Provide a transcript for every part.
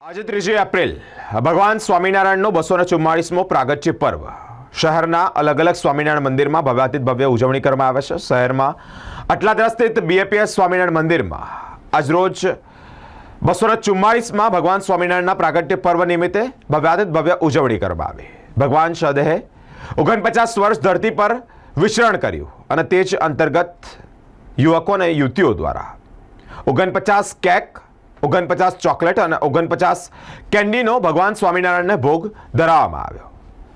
આજે ત્રીજી એપ્રિલ. ભગવાન સ્વામિનારાયણનો બસો ને ચુમ્માળીસમો પ્રાગટ્ય પર્વ. શહેરના અલગ અલગ સ્વામિનારાયણ મંદિરમાં ભવ્યાતીત ભવ્ય ઉજવણી કરવામાં આવે છે. શહેરમાં અટલાદરા સ્થિત બીએપીએસ સ્વામિનારાયણ મંદિરમાં આજરોજ બસો ને ચુમ્માળીસમાં ભગવાન સ્વામિનારાયણના પ્રાગટ્ય પર્વ નિમિત્તે ભવ્યાતીત ભવ્ય ઉજવણી કરવામાં આવી. ભગવાન સદેહે ઓગણપચાસ વર્ષ ધરતી પર વિચરણ કર્યું અને તે જ અંતર્ગત યુવકો અને યુવતીઓ દ્વારા ઓગણપચાસ કેક ઓગણપચાસ ચોકલેટ અને ઓગણપચાસ કેન્ડીનો ભગવાન સ્વામિનારાયણને ભોગ ધરાવવામાં આવ્યો.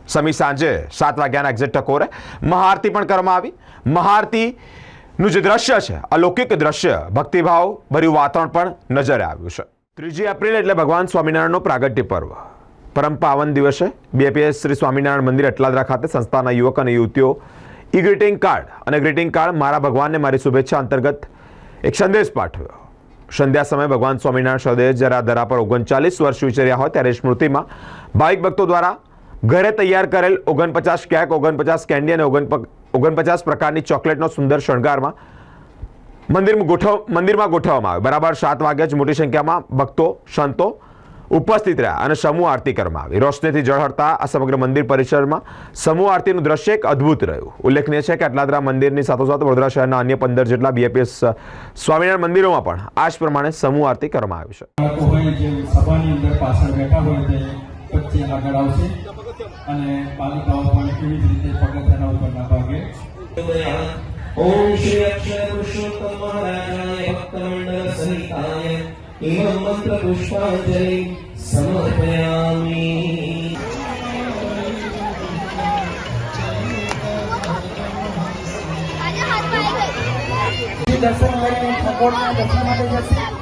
સમી સાંજે સાત વાગ્યાના એક્ઝેક્ટ ટકોરે મહાઆરતી પણ કરવામાં આવી. મહાઆરતીનું જે દ્રશ્ય છે, અલૌકિક દ્રશ્ય, ભક્તિભાવ ભર્યું વાતાવરણ પણ નજરે આવ્યું છે. ત્રીજી એપ્રિલ એટલે ભગવાન સ્વામિનારાયણનો પ્રાગટ્ય પર્વ. પરમ પાવન દિવસે બીએપીએસ શ્રી સ્વામિનારાયણ મંદિર અટલાદરા ખાતે સંસ્થાના યુવક અને યુવતીઓ ઈ ગ્રીટિંગ કાર્ડ અને ગ્રીટિંગ કાર્ડ મારા ભગવાનને મારી શુભેચ્છા અંતર્ગત એક સંદેશ પાઠવ્યો. સંધ્યા સમયે ભગવાન સ્વામિનારાયણ સદેહ જરા ધરા પર ઓગણચાલીસ વર્ષ વિચર્યા હોય ત્યારે સ્મૃતિમાં ભાવિક ભક્તો દ્વારા ઘરે તૈયાર કરેલ ઓગણપચાસ કેક, ઓગણપચાસ કેન્ડી અને ઓગણ ઓગણપચાસ પ્રકારની ચોકલેટનો સુંદર શણગારમાં મંદિરમાં ગોઠવ, મંદિરમાં ગોઠવવામાં આવે. બરાબર સાત વાગ્યે જ મોટી સંખ્યામાં ભક્તો, સંતો ઉપસ્થિત રહ્યા અને સમૂહ આરતી કરવામાં આવી. રોશનીથી ઝળહળતા આ સમગ્ર મંદિર પરિસરમાં સમૂહ આરતીનું દ્રશ્ય એક અદ્ભુત રહ્યું. ઉલ્લેખનીય છે કે આટલાદરા મંદિરની સાથોસાથ વડોદરા શહેરના અન્ય પંદર જેટલા બીએપીએસ સ્વામિનારાયણ મંદિરોમાં પણ આ જ પ્રમાણે સમૂહ આરતી કરવામાં આવી છે. ઓમ શ્રી અક્ષર પુરુષોત્તમ રાજાય ભક્તમંડળ સહિતા इमं मंत्र पुष्पांजलि समर्पयामि દર્શન કરીને ઠાકોરના દર્શન માટે જશે